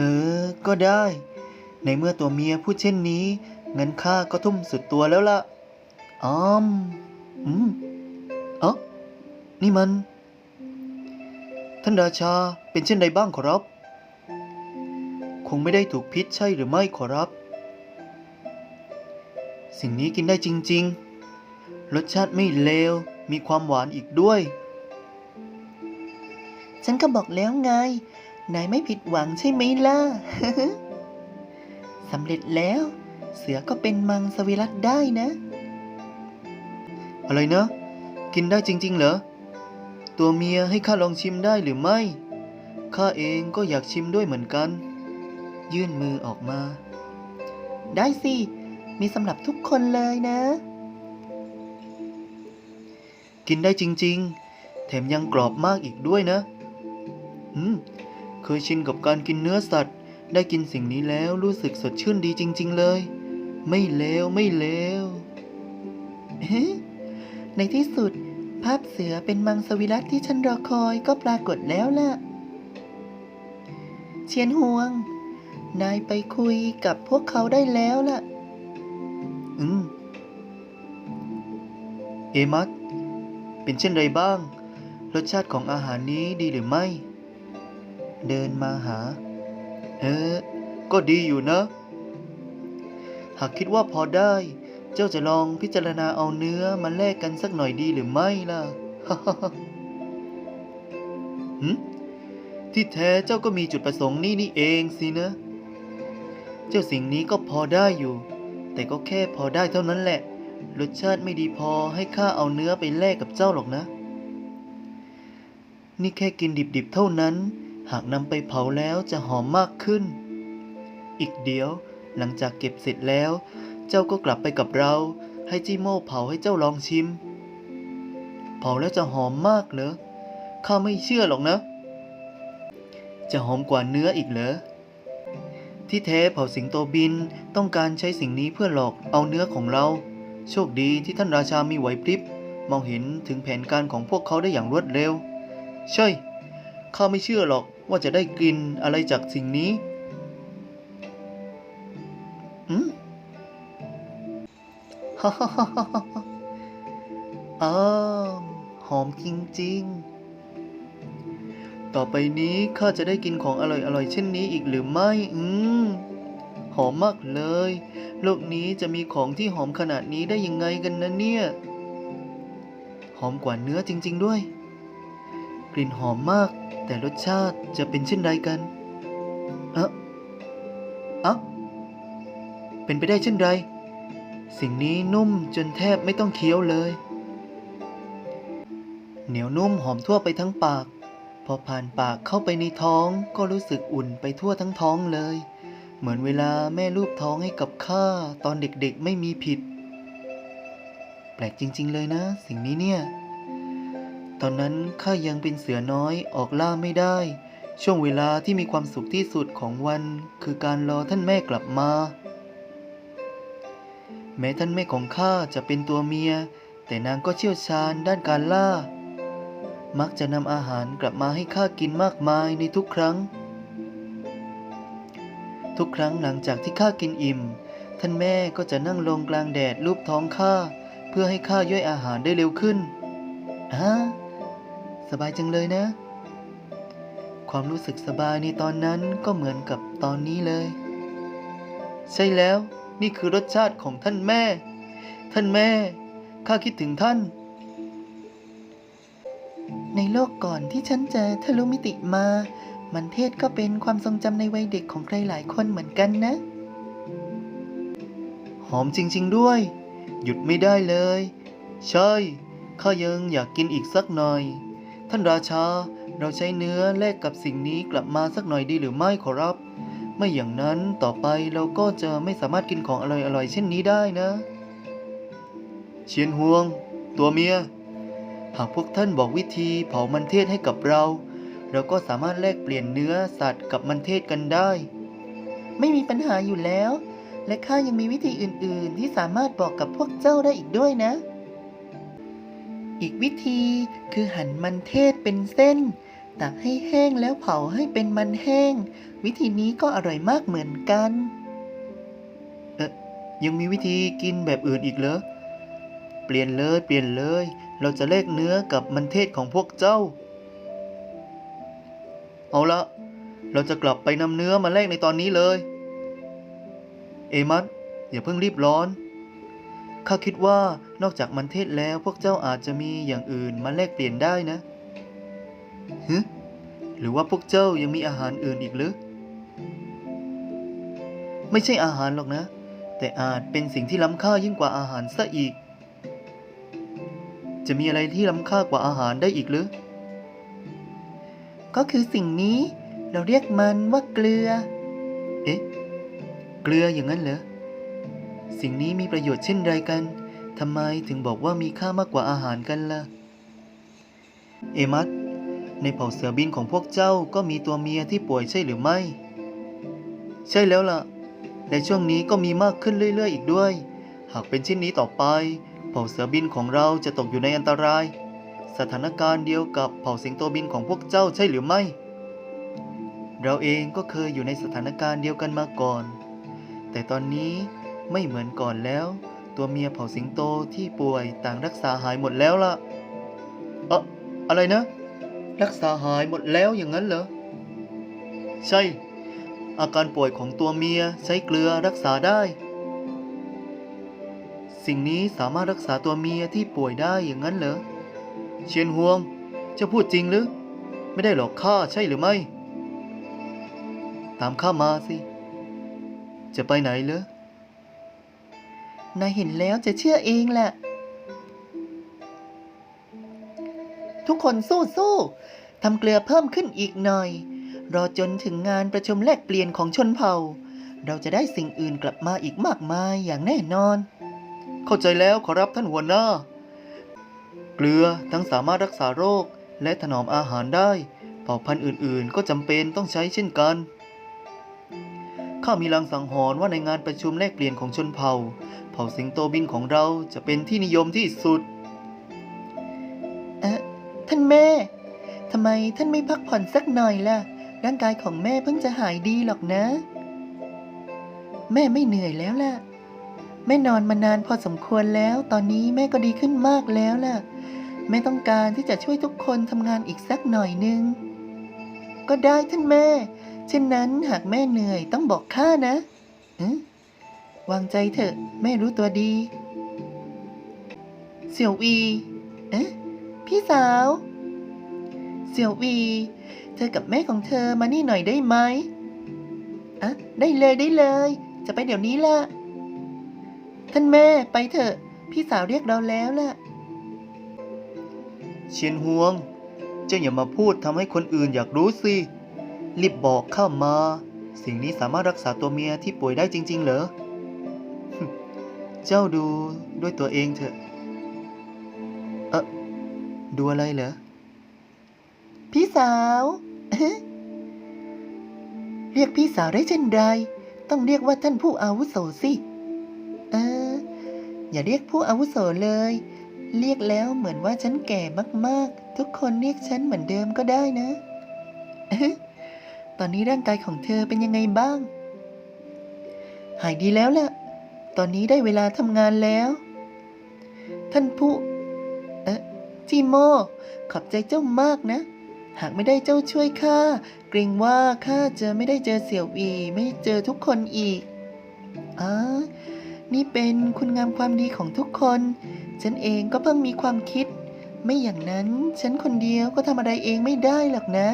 เออ ก็ได้ ในเมื่อตัวเมียพูดเช่นนี้งั้นข้าก็ทุ่มสุดตัวแล้วล่ะอ้อม อืมเอ๋อนี่มัน ท่านราชาเป็นเช่นใดบ้างขอรับ คงไม่ได้ถูกพิษใช่หรือไม่ขอรับ สิ่งนี้กินได้จริง ๆ รสชาติไม่เลว มีความหวานอีกด้วย ฉันก็บอกแล้วไง นายไม่ผิดหวังใช่ไหมล่ะ สำเร็จแล้ว เสือก็เป็นมังสวิรัตได้นะ อะไรนะ กินได้จริง ๆ เหรอ ตัวเมียให้ข้าลองชิมได้หรือไม่ ข้าเองก็อยากชิมด้วยเหมือนกัน ยื่นมือออกมา ได้สิ มีสำหรับทุกคนเลยนะ กินได้จริง ๆ แถมยังกรอบมากอีกด้วยนะ อืม เคยชินกับการกินเนื้อสัตว์ ได้กินสิ่งนี้แล้วรู้สึกสดชื่นดีจริง ๆ เลย ไม่เลวไม่เลวในที่สุด ภาพเสือเป็นมังสวิรัตที่ฉันรอคอยก็ปรากฏแล้วล่ะ เชียนห่วง นายไปคุยกับพวกเขาได้แล้วล่ะ อืม เอมัสเป็นเช่นไรบ้าง รสชาติของอาหารนี้ดีหรือไม่ เดินมาหา เออ ก็ดีอยู่นะ หากคิดว่าพอได้ เจ้าจะลองพิจารณาเอาเนื้อมาแลกกันสักหน่อยดีหรือไม่ล่ะหืมที่แท้เจ้าก็มีจุดประสงค์นี่นี่เองสินะ เจ้าสิ่งนี้ก็พอได้อยู่ แต่ก็แค่พอได้เท่านั้นแหละ รสชาติไม่ดีพอให้ข้าเอาเนื้อไปแลกกับเจ้าหรอกนะ นี่แค่กินดิบๆเท่านั้น หากนำไปเผาแล้วจะหอมมากขึ้น อีกเดียวหลังจากเก็บเสร็จแล้ว เจ้าก็กลับไปกับเรา ให้จิโม่เผาให้เจ้าลองชิม เผาแล้วจะหอมมากเหรอข้าไม่เชื่อหรอกนะ จะหอมกว่าเนื้ออีกเหรอที่แท้เผ่าสิงโตบินต้องการใช้สิ่งนี้เพื่อหลอกเอาเนื้อของเรา โชคดีที่ท่านราชามีไหวพริบ มองเห็นถึงแผนการของพวกเขาได้อย่างรวดเร็ว ใช่ ข้าไม่เชื่อหรอก ว่าจะได้กลิ่นอะไรจากสิ่งนี้อืมฮ่าฮ่าฮ่าฮ่าฮ่าอ้าวหอมจริงๆ ต่อไปนี้ข้าจะได้กินของอร่อยๆ เช่นนี้อีกหรือไม่ อืม หอมมากเลย โลกนี้จะมีของที่หอมขนาดนี้ได้ยังไงกันนะเนี่ย หอมกว่าเนื้อจริง ๆ ด้วย กลิ่นหอมมาก แต่รสชาติจะเป็นเช่นไรกัน เอ๊ะเอ๊ะเป็นไปได้เช่นไร สิ่งนี้นุ่มจนแทบไม่ต้องเคี้ยวเลย เหนียวนุ่มหอมทั่วไปทั้งปาก พอผ่านปากเข้าไปในท้องก็รู้สึกอุ่นไปทั่วทั้งท้องเลย เหมือนเวลาแม่ลูบท้องให้กับข้าตอนเด็กๆไม่มีผิด แปลกจริง ๆ เลยนะ สิ่งนี้เนี่ย ตอนนั้นข้ายังเป็นเสือน้อยออกล่าไม่ได้ ช่วงเวลาที่มีความสุขที่สุดของวัน คือการรอท่านแม่กลับมา แม้ท่านแม่ของข้าจะเป็นตัวเมีย แต่นางก็เชี่ยวชาญด้านการล่า มักจะนำอาหารกลับมาให้ข้ากินมากมายในทุกครั้ง ทุกครั้งหลังจากที่ข้ากินอิ่ม ท่านแม่ก็จะนั่งลงกลางแดดลูบท้องข้าเพื่อให้ข้าย่อยอาหารได้เร็วขึ้นอ่า สบายจังเลยนะ ความรู้สึกสบายในตอนนั้นก็เหมือนกับตอนนี้เลย ใช่แล้วนี่คือรสชาติของท่านแม่ ท่านแม่ ข้าคิดถึงท่าน ในโลกก่อนที่ฉันจะทะลุมิติมา มันเทศก็เป็นความทรงจำในวัยเด็กของใครหลายคนเหมือนกันนะ หอมจริง ๆด้วย หยุดไม่ได้เลย ใช่ ข้ายังอยากกินอีกสักหน่อย ท่านราชา เราใช้เนื้อแลกกับสิ่งนี้กลับมาสักหน่อยดีหรือไม่ขอรับ ไม่อย่างนั้นต่อไปเราก็จะไม่สามารถกินของอร่อยๆเช่นนี้ได้นะ เชียนห่วง ตัวเมีย หากพวกท่านบอกวิธีเผามันเทศให้กับเรา เราก็สามารถแลกเปลี่ยนเนื้อสัตว์กับมันเทศกันได้ ไม่มีปัญหาอยู่แล้ว และข้ายังมีวิธีอื่น ๆ ที่สามารถบอกกับพวกเจ้าได้อีกด้วยนะ อีกวิธีคือหั่นมันเทศเป็นเส้น ตักให้แห้งแล้วเผาให้เป็นมันแห้ง วิธีนี้ก็อร่อยมากเหมือนกัน เอ๊ะยังมีวิธีกินแบบอื่นอีกเหรอ เปลี่ยนเลยเปลี่ยนเลย เราจะแลกเนื้อกับมันเทศของพวกเจ้า เอาละ เราจะกลับไปนำเนื้อมาแลกในตอนนี้เลย เอมัสอย่าเพิ่งรีบร้อน ข้าคิดว่า นอกจากมันเทศแล้วพวกเจ้าอาจจะมีอย่างอื่นมาแลกเปลี่ยนได้นะฮึหรือว่าพวกเจ้ายังมีอาหารอื่นอีกหรือ ไม่ใช่อาหารหรอกนะ แต่อาจเป็นสิ่งที่ล้ำค่ายิ่งกว่าอาหารซะอีก จะมีอะไรที่ล้ำค่ากว่าอาหารได้อีกหรือ ก็คือสิ่งนี้เราเรียกมันว่าเกลือ เอ๊ะ เกลืออย่างนั้นเหรอ สิ่งนี้มีประโยชน์เช่นไรกัน ทำไมถึงบอกว่ามีค่ามากกว่าอาหารกันล่ะ เอมัสในเผ่าเสือบินของพวกเจ้าก็มีตัวเมียที่ป่วยใช่หรือไม่ ใช่แล้วล่ะ ในช่วงนี้ก็มีมากขึ้นเรื่อย ๆ อีกด้วย หากเป็นเช่นนี้ต่อไป เผ่าเสือบินของเราจะตกอยู่ในอันตราย สถานการณ์เดียวกับเผ่าสิงโตบินของพวกเจ้าใช่หรือไม่ เราเองก็เคยอยู่ในสถานการณ์เดียวกันมาก่อน แต่ตอนนี้ไม่เหมือนก่อนแล้ว ตัวเมียเผ่าสิงโตที่ป่วยต่างรักษาหายหมดแล้วล่ะ เอะอะไรนะ รักษาหายหมดแล้วอย่างนั้นเหรอ ใช่ อาการป่วยของตัวเมียใช้เกลือรักษาได้ สิ่งนี้สามารถรักษาตัวเมียที่ป่วยได้อย่างนั้นเหรอ เชียนฮวง จะพูดจริงหรือ ไม่ได้หลอกข้าใช่หรือไม่ ตามข้ามาสิ จะไปไหนเหรอ นายเห็นแล้วจะเชื่อเองแหละ ทุกคนสู้สู้ๆทำเกลือเพิ่มขึ้นอีกหน่อย รอจนถึงงานประชุมแลกเปลี่ยนของชนเผ่า เราจะได้สิ่งอื่นกลับมาอีกมากมายอย่างแน่นอน เข้าใจแล้วขอรับท่านหัวหน้า เกลือทั้งสามารถรักษาโรคและถนอมอาหารได้ เผ่าพันธุ์อื่นๆ ก็จำเป็นต้องใช้เช่นกัน ข้ามีลางสังหรณ์ว่าในงานประชุมแลกเปลี่ยนของชนเผ่า เผ่าสิงโตบินของเราจะเป็นที่นิยมที่สุดเอะท่านแม่ทำไมท่านไม่พักผ่อนสักหน่อยล่ะ ร่างกายของแม่เพิ่งจะหายดีหรอกนะ แม่ไม่เหนื่อยแล้วล่ะ แม่นอนมานานพอสมควรแล้ว ตอนนี้แม่ก็ดีขึ้นมากแล้วล่ะ แม่ต้องการที่จะช่วยทุกคนทำงานอีกสักหน่อยนึง ก็ได้ท่านแม่ เช่นนั้นหากแม่เหนื่อยต้องบอกข้านะวางใจเถอะ แม่รู้ตัวดี เสี่ยววีเอ๊ะพี่สาว เสี่ยววี เธอกับแม่ของเธอมานี่หน่อยได้ไหมอะได้เลยได้เลย จะไปเดี๋ยวนี้ล่ะ ท่านแม่ไปเถอะ พี่สาวเรียกเราแล้วล่ะ เชียนฮวง เจ้าอย่ามาพูดทำให้คนอื่นอยากรู้สิ รีบบอกเข้ามา สิ่งนี้สามารถรักษาตัวเมียที่ป่วยได้จริง ๆ เหรอ เจ้าดูด้วยตัวเองเถอะ เออดูอะไรเหรอ พี่สาว เรียกพี่สาวได้เช่นไร ต้องเรียกว่าท่านผู้อาวุโสสิ เออ อย่าเรียกผู้อาวุโสเลย เรียกแล้วเหมือนว่าฉันแก่มาก ๆ ทุกคนเรียกฉันเหมือนเดิมก็ได้นะ ตอนนี้ร่างกายของเธอเป็นยังไงบ้าง หายดีแล้วล่ะ ตอนนี้ได้เวลาทำงานแล้ว ท่านผู้ เอ๊ะจีโม ขอบใจเจ้ามากนะ หากไม่ได้เจ้าช่วยข้า เกรงว่าข้าจะไม่ได้เจอเสี่ยวอี ไม่เจอทุกคนอีกอ๋อนี่เป็นคุณงามความดีของทุกคน ฉันเองก็เพิ่งมีความคิด ไม่อย่างนั้นฉันคนเดียวก็ทำอะไรเองไม่ได้หรอกนะ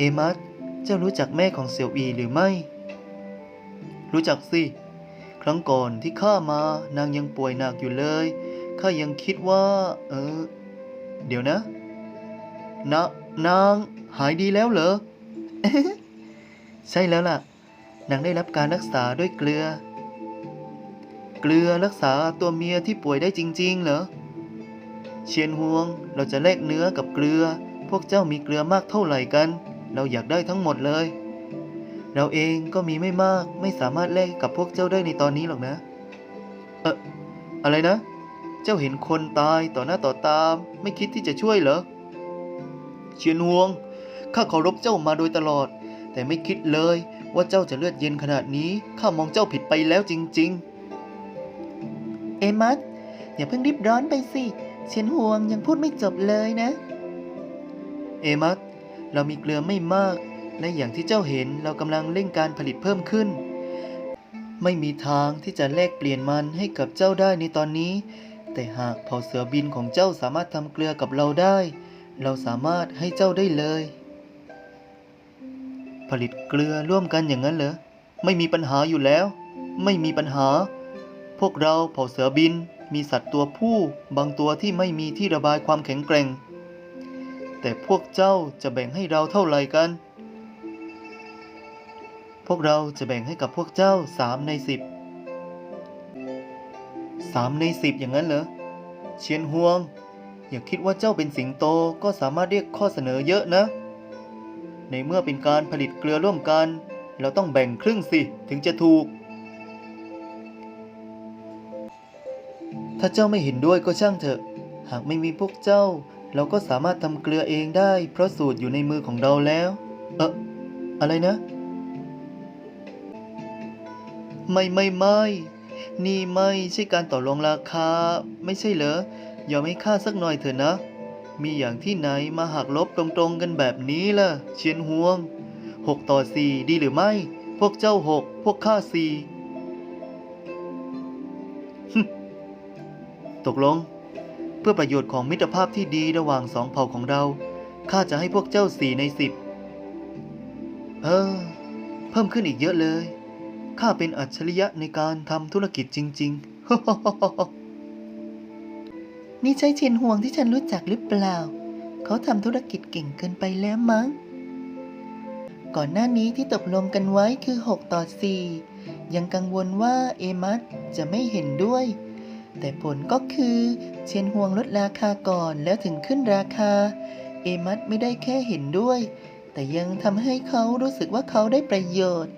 เอมัสเจ้ารู้จักแม่ของเสี่ยวอีหรือไม่ รู้จักสิ ครั้งก่อนที่ข้ามานางยังป่วยหนักอยู่เลย ข้ายังคิดว่า เออ เดี๋ยวนะนะนางหายดีแล้วเหรอ ใช่แล้วล่ะ นางได้รับการรักษาด้วยเกลือ เกลือรักษาตัวเมียที่ป่วยได้จริง ๆ เหรอ เชียนฮวง เราจะแลกเนื้อกับเกลือ พวกเจ้ามีเกลือมากเท่าไหร่กัน เราอยากได้ทั้งหมดเลย เราเองก็มีไม่มากไม่สามารถแลกกับพวกเจ้าได้ในตอนนี้หรอกนะ เอออะไรนะ เจ้าเห็นคนตายต่อหน้าต่อตาไม่คิดที่จะช่วยเหรอเชียนฮวงข้าเคารพเจ้ามาโดยตลอด แต่ไม่คิดเลยว่าเจ้าจะเลือดเย็นขนาดนี้ข้ามองเจ้าผิดไปแล้วจริง ๆ เอมัสอย่าเพิ่งรีบร้อนไปสิเชียนห่วงยังพูดไม่จบเลยนะ เอมัส เรามีเกลือไม่มาก และอย่างที่เจ้าเห็นเรากำลังเร่งการผลิตเพิ่มขึ้น ไม่มีทางที่จะแลกเปลี่ยนมันให้กับเจ้าได้ในตอนนี้ แต่หากเผ่าเสือบินของเจ้าสามารถทำเกลือกับเราได้ เราสามารถให้เจ้าได้เลย ผลิตเกลือร่วมกันอย่างนั้นเหรอไม่มีปัญหาอยู่แล้ว ไม่มีปัญหา พวกเราเผ่าเสือบินมีสัตว์ตัวผู้ บางตัวที่ไม่มีที่ระบายความแข็งแกร่ง แต่พวกเจ้าจะแบ่งให้เราเท่าไหร่กัน พวกเราจะแบ่งให้กับพวกเจ้าสามในสิบสามในสิบอย่างนั้นเหรอ เชียนฮวง อย่าคิดว่าเจ้าเป็นสิงโตก็สามารถเรียกข้อเสนอเยอะนะ ในเมื่อเป็นการผลิตเกลือร่วมกัน เราต้องแบ่งครึ่งสิถึงจะถูก ถ้าเจ้าไม่เห็นด้วยก็ช่างเถอะ หากไม่มีพวกเจ้า เราก็สามารถทำเกลือเองได้ เพราะสูตรอยู่ในมือของเราแล้ว เอออะไรนะ ไม่ไม่ไม่นี่ไม่ใช่การต่อรองราคา ไม่ใช่เหรอยอมให้ค่าสักหน่อยเถอะนะ มีอย่างที่ไหนมาหักลบตรงๆกันแบบนี้ล่ะ เชียนห่วงหกต่อสี่ดีหรือไม่ พวกเจ้าหกพวกข้าสี่ตกลง เพื่อประโยชน์ของมิตรภาพที่ดีระหว่างสองเผ่าของเรา ข้าจะให้พวกเจ้าสี่ในสิบ เออ เพิ่มขึ้นอีกเยอะเลย ข้าเป็นอัจฉริยะในการทำธุรกิจจริง ๆ นี่ใช่เชนห่วงที่ฉันรู้จักหรือเปล่า เขาทำธุรกิจเก่งเกินไปแล้วมั้ง ก่อนหน้านี้ที่ตกลงกันไว้คือ 6 ต่อ 4 ยังกังวลว่าเอมัสจะไม่เห็นด้วย แต่ผลก็คือเชียนห่วงลดราคาก่อนแล้วถึงขึ้นราคา เอมัสไม่ได้แค่เห็นด้วย แต่ยังทำให้เขารู้สึกว่าเขาได้ประโยชน์